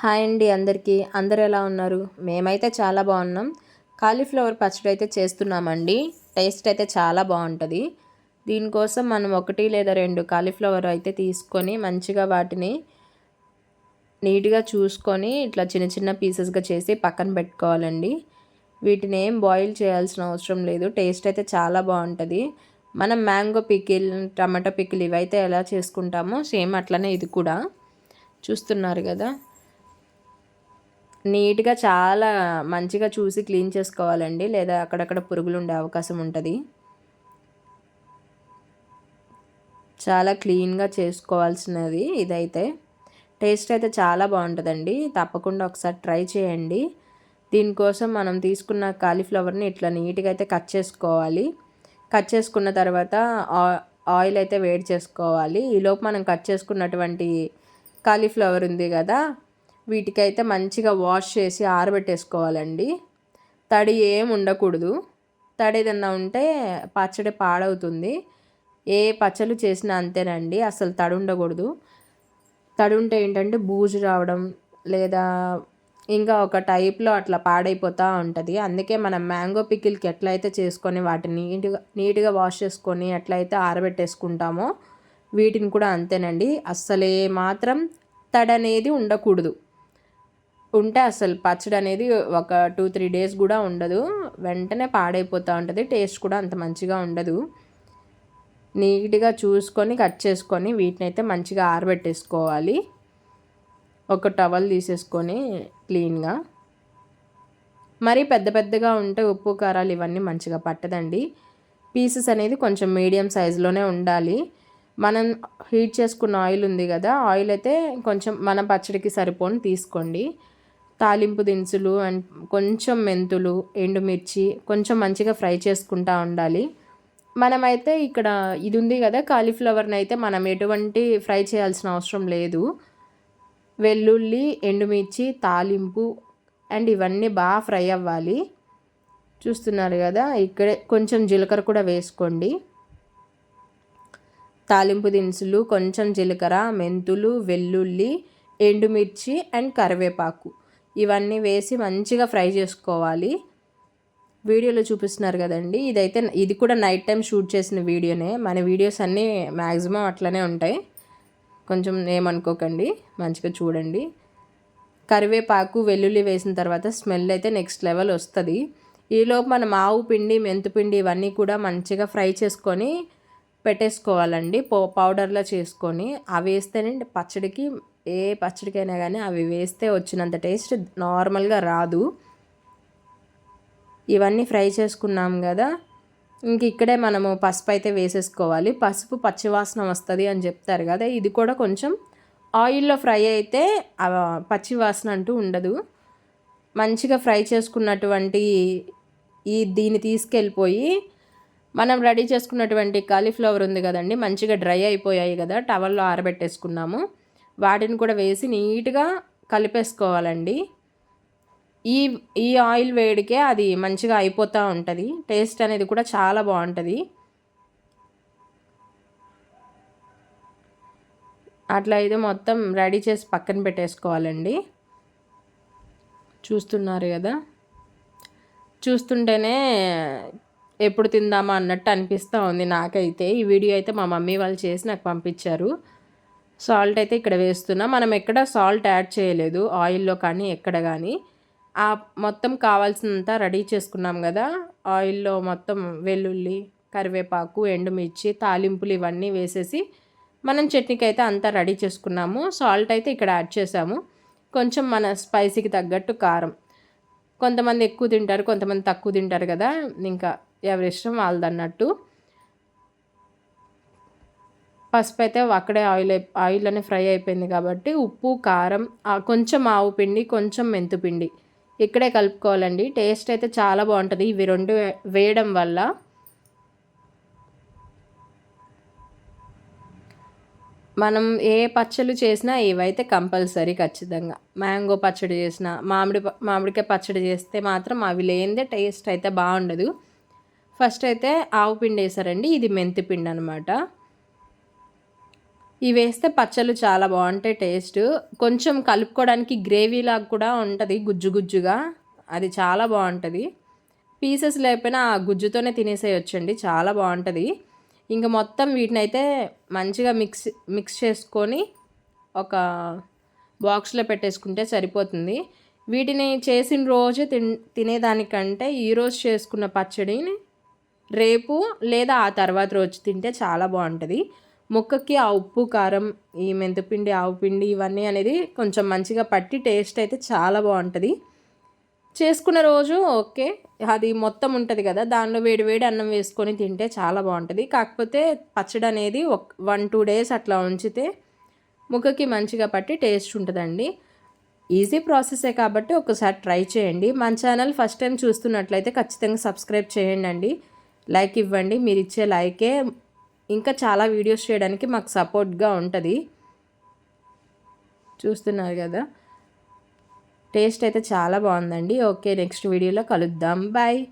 Hi అండి అందరికీ. అందరు ఎలా ఉన్నారు? మేమైతే చాలా బాగున్నాం. కాలీఫ్లవర్ పచ్చడి అయితే చేస్తున్నామండి. టేస్ట్ అయితే చాలా బాగుంటుంది. దీనికోసం మనం ఒకటి లేదా రెండు కాలీఫ్లవర్ అయితే తీసుకొని మంచిగా వాటిని నీట్గా చూసుకొని ఇట్లా చిన్న చిన్న పీసెస్గా చేసి పక్కన పెట్టుకోవాలండి. వీటిని ఏం బాయిల్ చేయాల్సిన అవసరం లేదు. టేస్ట్ అయితే చాలా బాగుంటుంది. మనం మ్యాంగో పికిల్ టమాటో పికిల్ ఇవైతే ఎలా చేసుకుంటామో సేమ్ అట్లనే ఇది కూడా. చూస్తున్నారు కదా? నీట్గా చాలా మంచిగా చూసి క్లీన్ చేసుకోవాలండి. లేదా అక్కడక్కడ పురుగులు ఉండే అవకాశం ఉంటుంది. చాలా క్లీన్గా చేసుకోవాల్సినది ఇదైతే. టేస్ట్ అయితే చాలా బాగుంటుందండి. తప్పకుండా ఒకసారి ట్రై చేయండి. దీనికోసం మనం తీసుకున్న కాలీఫ్లవర్ని ఇట్లా నీట్గా అయితే కట్ చేసుకోవాలి. కట్ చేసుకున్న తర్వాత ఆయిల్ అయితే వేడి చేసుకోవాలి. ఈలోపు మనం కట్ చేసుకున్నటువంటి కాలీఫ్లవర్ ఉంది కదా వీటికైతే మంచిగా వాష్ చేసి ఆరబెట్టేసుకోవాలండి. తడి ఏం ఉండకూడదు. తడి ఏదన్నా ఉంటే పచ్చడి పాడవుతుంది. ఏ పచ్చళ్ళు చేసినా అంతేనండి అసలు తడి ఉండకూడదు. తడి ఉంటే ఏంటంటే బూజు రావడం లేదా ఇంకా ఒక టైప్లో అట్లా పాడైపోతూ ఉంటుంది. అందుకే మనం మ్యాంగో పికిల్కి ఎట్లయితే చేసుకొని వాటిని నీట్గా నీట్గా వాష్ చేసుకొని ఎట్లయితే ఆరబెట్టేసుకుంటామో వీటిని కూడా అంతేనండి. అస్సలే మాత్రం తడి అనేది ఉండకూడదు. ఉంటే అసలు పచ్చడి అనేది ఒక టూ త్రీ డేస్ కూడా ఉండదు. వెంటనే పాడైపోతూ ఉంటుంది. టేస్ట్ కూడా అంత మంచిగా ఉండదు. నీట్గా చూసుకొని కట్ చేసుకొని వీటిని అయితే మంచిగా ఆరబెట్టేసుకోవాలి. ఒక టవల్ తీసేసుకొని క్లీన్గా. మరి పెద్ద పెద్దగా ఉంటే ఉప్పు కారాలు ఇవన్నీ మంచిగా పట్టదండి. పీసెస్ అనేది కొంచెం మీడియం సైజులోనే ఉండాలి. మనం హీట్ చేసుకున్న ఆయిల్ ఉంది కదా ఆయిల్ అయితే కొంచెం మన పచ్చడికి సరిపోని తీసుకోండి. తాలింపు దినుసులు అండ్ కొంచెం మెంతులు ఎండుమిర్చి కొంచెం మంచిగా ఫ్రై చేసుకుంటూ ఉండాలి. మనమైతే ఇక్కడ ఇది ఉంది కదా కాలీఫ్లవర్ని అయితే మనం ఎటువంటి ఫ్రై చేయాల్సిన అవసరం లేదు. వెల్లుల్లి ఎండుమిర్చి తాలింపు అండ్ ఇవన్నీ బాగా ఫ్రై అవ్వాలి. చూస్తున్నారు కదా ఇక్కడే కొంచెం జీలకర్ర కూడా వేసుకోండి. తాలింపు దినుసులు కొంచెం జీలకర్ర మెంతులు వెల్లుల్లి ఎండుమిర్చి అండ్ కరివేపాకు. ఇవన్నీ వేసి మంచిగా ఫ్రై చేసుకోవాలి. వీడియోలో చూపిస్తున్నారు కదండి. ఇదైతే ఇది కూడా నైట్ టైం షూట్ చేసిన వీడియోనే. మన వీడియోస్ అన్నీ మ్యాక్సిమం అట్లనే ఉంటాయి. కొంచెం ఏమనుకోకండి. మంచిగా చూడండి. కరివేపాకు వెల్లుల్లి వేసిన తర్వాత స్మెల్ అయితే నెక్స్ట్ లెవెల్ వస్తుంది. ఈలోపు మనం ఆవు పిండి మెంతుపిండి ఇవన్నీ కూడా మంచిగా ఫ్రై చేసుకొని పెట్టేసుకోవాలండి. పౌ పౌడర్లో చేసుకొని. అవి వేస్తేనే పచ్చడికి ఏ పచ్చడికైనా కానీ అవి వేస్తే వచ్చినంత టేస్ట్ నార్మల్గా రాదు. ఇవన్నీ ఫ్రై చేసుకున్నాం కదా ఇంక ఇక్కడే మనము పసుపు అయితే వేసేసుకోవాలి. పసుపు పచ్చివాసన వస్తుంది అని చెప్తారు కదా ఇది కూడా కొంచెం ఆయిల్లో ఫ్రై అయితే పచ్చివాసన అంటూ ఉండదు. మంచిగా ఫ్రై చేసుకున్నటువంటి ఈ దీన్ని తీసుకెళ్ళిపోయి మనం రెడీ చేసుకున్నటువంటి కాలీఫ్లవర్ ఉంది కదండి మంచిగా డ్రై అయిపోయాయి కదా టవల్లో ఆరబెట్టేసుకున్నాము. వాటిని కూడా వేసి నీట్గా కలిపేసుకోవాలండి. ఈ ఈ ఆయిల్ వేడికే అది మంచిగా అయిపోతూ ఉంటుంది. టేస్ట్ అనేది కూడా చాలా బాగుంటుంది. అట్లా అయితే మొత్తం రెడీ చేసి పక్కన పెట్టేసుకోవాలండి. చూస్తున్నారు కదా? చూస్తుంటేనే ఎప్పుడు తిందామా అన్నట్టు అనిపిస్తూ ఉంది నాకైతే. ఈ వీడియో అయితే మా మమ్మీ వాళ్ళు చేసి నాకు పంపించారు. సాల్ట్ అయితే ఇక్కడ వేస్తున్నా. మనం ఎక్కడ సాల్ట్ యాడ్ చేయలేదు ఆయిల్లో కానీ ఎక్కడ కానీ. ఆ మొత్తం కావాల్సినంత రెడీ చేసుకున్నాం కదా. ఆయిల్లో మొత్తం వెల్లుల్లి కరివేపాకు ఎండుమిర్చి తాలింపులు ఇవన్నీ వేసేసి మనం చట్నీకి అయితే అంతా రెడీ చేసుకున్నాము. సాల్ట్ అయితే ఇక్కడ యాడ్ చేసాము కొంచెం మన స్పైసీకి తగ్గట్టు కారం. కొంతమంది ఎక్కువ తింటారు కొంతమంది తక్కువ తింటారు కదా. ఇంకా ఎవరి ఇష్టం వాళ్ళది అన్నట్టు పసుపు అయితే అక్కడే ఆయిల్ ఆయిల్ అనే ఫ్రై అయిపోయింది కాబట్టి ఉప్పు కారం కొంచెం ఆవు పిండి కొంచెం మెంతు పిండి. ఇక్కడే కలుపుకోవాలండి. టేస్ట్ అయితే చాలా బాగుంటుంది. ఇవి రెండు వేయడం వల్ల మనం ఏ పచ్చళ్ళు చేసినా ఇవైతే కంపల్సరీ ఖచ్చితంగా. మ్యాంగో పచ్చడి చేసిన మామిడి మామిడికాయ పచ్చడి చేస్తే మాత్రం అవి లేనిదే టేస్ట్ అయితే బాగుండదు. ఫస్ట్ అయితే ఆవు పిండి వేసారండి. ఇది మెంతి పిండి అనమాట ఇవి వేస్తే పచ్చళ్ళు చాలా బాగుంటాయి టేస్ట్. కొంచెం కలుపుకోవడానికి గ్రేవీ లాగా కూడా ఉంటుంది గుజ్జు గుజ్జుగా. అది చాలా బాగుంటుంది. పీసెస్ లేకపోయినా ఆ గుజ్జుతోనే తినేసేయొచ్చండి చాలా బాగుంటుంది. ఇంకా మొత్తం వీటిని అయితే మంచిగా మిక్స్ మిక్స్ చేసుకొని ఒక బాక్స్లో పెట్టేసుకుంటే సరిపోతుంది. వీటిని చేసిన రోజు తిన్ తినేదానికంటే ఈరోజు చేసుకున్న పచ్చడిని రేపు లేదా ఆ తర్వాత రోజు తింటే చాలా బాగుంటుంది. ముక్కకి ఆ ఉప్పు కారం ఈ మెంతిపిండి ఆవు పిండి ఇవన్నీ అనేది కొంచెం మంచిగా పట్టి టేస్ట్ అయితే చాలా బాగుంటుంది. చేసుకున్న రోజు ఓకే అది మొత్తం ఉంటుంది కదా దానిలో వేడి వేడి అన్నం వేసుకొని తింటే చాలా బాగుంటుంది. కాకపోతే పచ్చడి అనేది ఒక వన్ టూ డేస్ అట్లా ఉంచితే ముక్కకి మంచిగా పట్టి టేస్ట్ ఉంటుందండి. ఈజీ ప్రాసెసే కాబట్టి ఒకసారి ట్రై చేయండి. మన ఛానల్ ఫస్ట్ టైం చూస్తున్నట్లయితే ఖచ్చితంగా సబ్స్క్రైబ్ చేయండి అండి లైక్ ఇవ్వండి. మీరు ఇచ్చే లైకే ఇంకా చాలా వీడియోస్ చేయడానికి మాకు సపోర్ట్గా ఉంటుంది. చూస్తున్నారు కదా. టేస్ట్ అయితే చాలా బాగుందండి. ఓకే నెక్స్ట్ వీడియోలో కలుద్దాం. బాయ్.